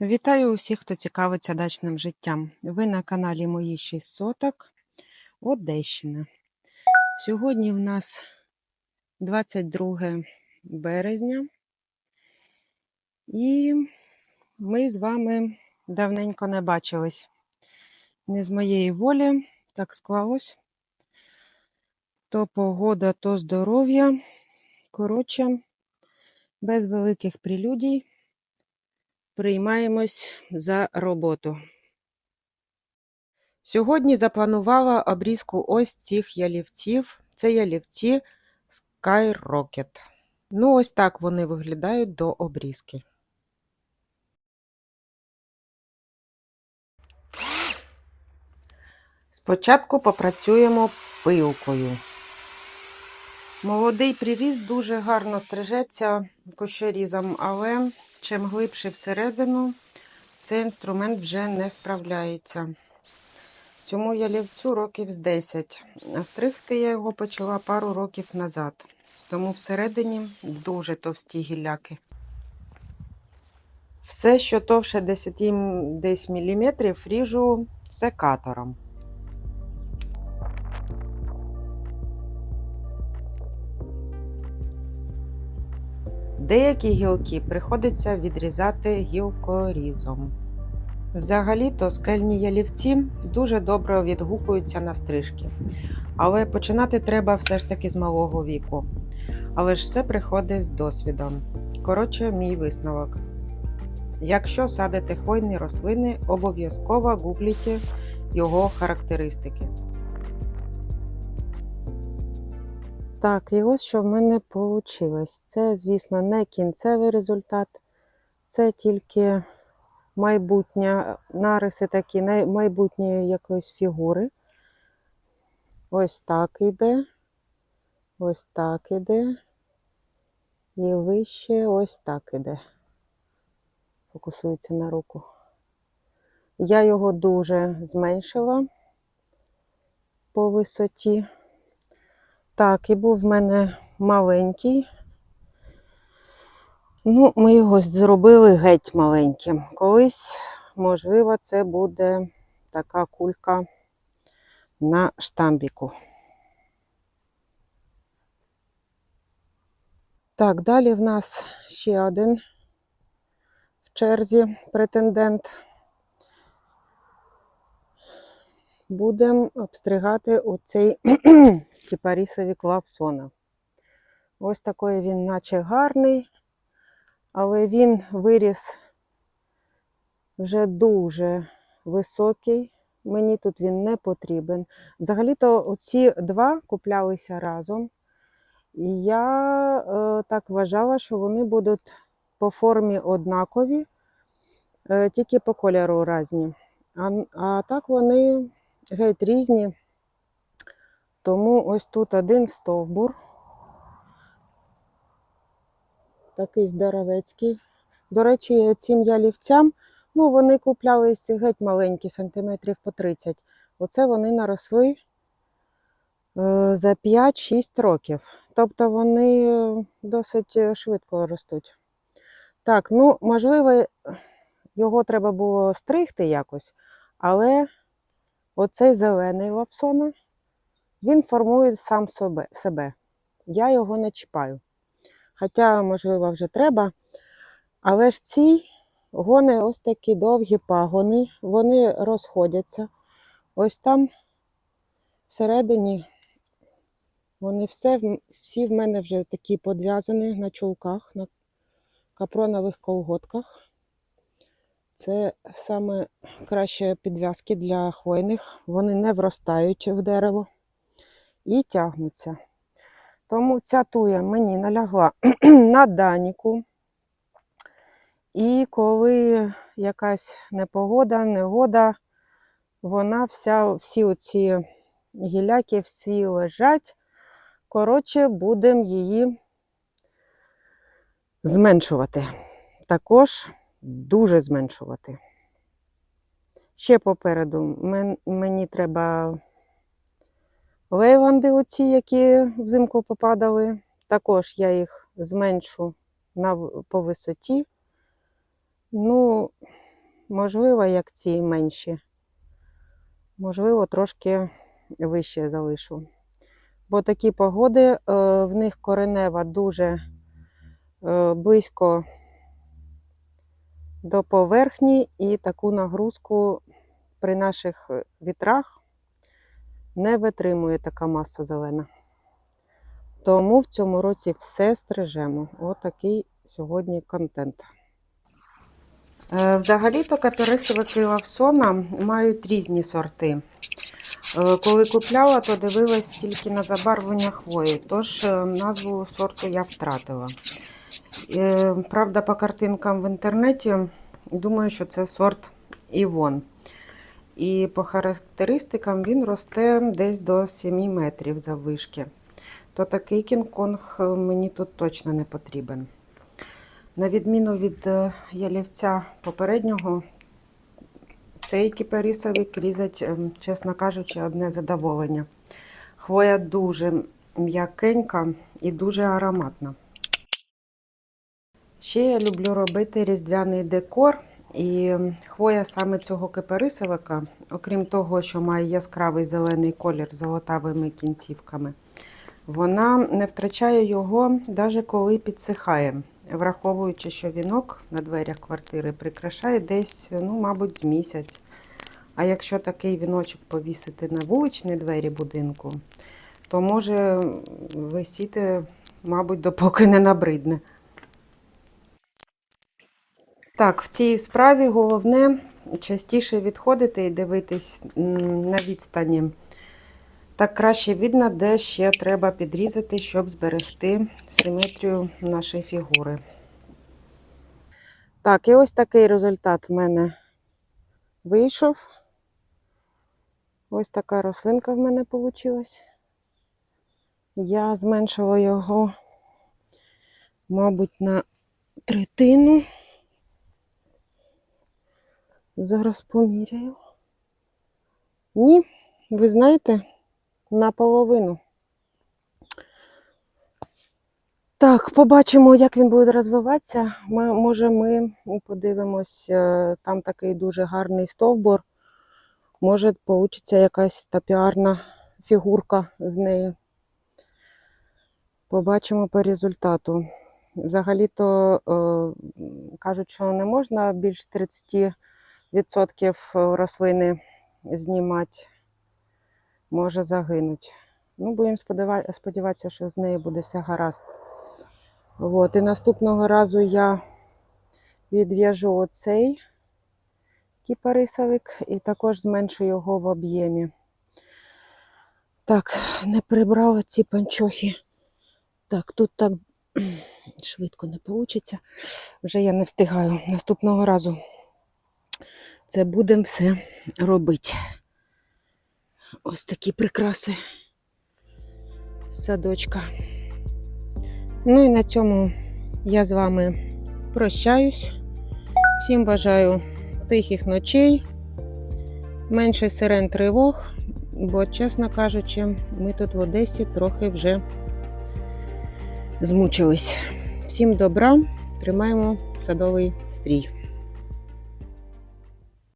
Вітаю усіх, хто цікавиться дачним життям. Ви на каналі Мої 6 соток Одещина. Сьогодні в нас 22 березня, і ми з вами давненько не бачились. Не з моєї волі, так склалось. То погода, то здоров'я. Коротше, без великих прелюдій приймаємось за роботу. Сьогодні запланувала обрізку ось цих ялівців. Це ялівці Skyrocket. Ну, ось так вони виглядають до обрізки. Спочатку попрацюємо пилкою. Молодий приріст дуже гарно стрижеться кущерізом, але чим глибше всередину, цей інструмент вже не справляється. Цьому ялівцю років з 10, а стригти я його почала пару років назад. Тому всередині дуже товсті гілляки. Все, що товше 10 м- десь міліметрів, ріжу секатором. Деякі гілки приходиться відрізати гілкорізом. Взагалі-то скельні ялівці дуже добре відгукуються на стрижки, але починати треба все ж таки з малого віку. Але ж все приходить з досвідом. Коротше, мій висновок. Якщо садите хвойні рослини, обов'язково гугліть його характеристики. Так, і ось що в мене вийшло. Це, звісно, не кінцевий результат, це тільки майбутнє нариси такі майбутньої якоїсь фігури. Ось так іде, ось так іде, і вище ось так іде. Фокусується на руку. Я його дуже зменшила по висоті. Так, і був в мене маленький. Ну, ми його зробили геть маленьким. Колись, можливо, це буде така кулька на штамбіку. Так, далі в нас ще один в черзі претендент. Будемо обстригати оцей кіпарісові клавсона. Ось такий він, наче гарний, але він виріс вже дуже високий. Мені тут він не потрібен. Взагалі-то оці два куплялися разом. І я е, так вважала, що вони будуть по формі однакові, е, тільки по кольору різні. А, а так вони геть різні. Тому ось тут один стовбур. Такий здоровецький. До речі, цим ялівцям, ну, вони куплялись геть маленькі, сантиметрів по 30. Оце вони наросли е, за 5-6 років. Тобто вони досить швидко ростуть. Так, ну, можливо, його треба було стригти якось, але оцей зелений лапсона, він формує сам себе. Я його не чіпаю. Хоча, можливо, вже треба. Але ж ці гони ось такі довгі пагони, вони розходяться. Ось там всередині вони все, всі в мене вже такі подв'язані на чулках, на капронових колготках. Це саме кращі підв'язки для хвойних. Вони не вростають в дерево і тягнуться. Тому ця туя мені налягла на даніку. І коли якась непогода, негода, вона вся, всі оці гіляки всі лежать. Коротше, будемо її зменшувати. Також дуже зменшувати. Ще попереду мені треба лейванди, оці, які взимку попадали. Також я їх зменшу на, по висоті. Ну, можливо, як ці менші. Можливо, трошки вище залишу. Бо такі погоди, е, в них коренева дуже е, близько до поверхні, і таку нагрузку при наших вітрах не витримує така маса зелена. Тому в цьому році все стрижемо. Отакий сьогодні контент. Е, Взагалі-то каперисовики Лавсона мають різні сорти. Е, Коли купляла, то дивилась тільки на забарвлення хвої, тож е, назву сорту я втратила. Правда, по картинкам в інтернеті думаю, що це сорт Івон. І по характеристикам він росте десь до 7 метрів заввишки. То такий кінг-конг мені тут точно не потрібен. На відміну від е, ялівця попереднього, цей кіперісовик різать, ем, чесно кажучи, одне задоволення. Хвоя дуже м'якенька і дуже ароматна. Ще я люблю робити різдвяний декор. І хвоя саме цього киперисовика, окрім того, що має яскравий зелений колір з золотавими кінцівками, вона не втрачає його навіть коли підсихає, враховуючи, що вінок на дверях квартири прикрашає десь, ну, мабуть, з місяць. А якщо такий віночок повісити на вуличні двері будинку, то може висіти, мабуть, допоки не набридне. Так, в цій справі головне частіше відходити і дивитись на відстані. Так краще видно, де ще треба підрізати, щоб зберегти симетрію нашої фігури. Так, і ось такий результат в мене вийшов. Ось така рослинка в мене вийшла. Я зменшила його, мабуть, на третину. Зараз поміряю. Ні, ви знаєте, наполовину. Так, побачимо, як він буде розвиватися. Ми, може, ми подивимось, е, там такий дуже гарний стовбур. Може, вийде якась топіарна фігурка з неї. Побачимо по результату. Взагалі-то е, кажуть, що не можна більш 30 відсотків рослини знімати, може загинуть. Ну, будемо сподіватися, що з нею буде все гаразд. От, і наступного разу я відв'яжу оцей кіпарисовик і також зменшу його в об'ємі. Так, не прибрала ці панчохи. Так, тут так швидко не вийде. Вже я не встигаю наступного разу це будемо все робити. Ось такі прикраси садочка. Ну і на цьому я з вами прощаюсь. Всім бажаю тихих ночей, менше сирен тривог, бо, чесно кажучи, ми тут в Одесі трохи вже змучились. Всім добра, тримаємо садовий стрій.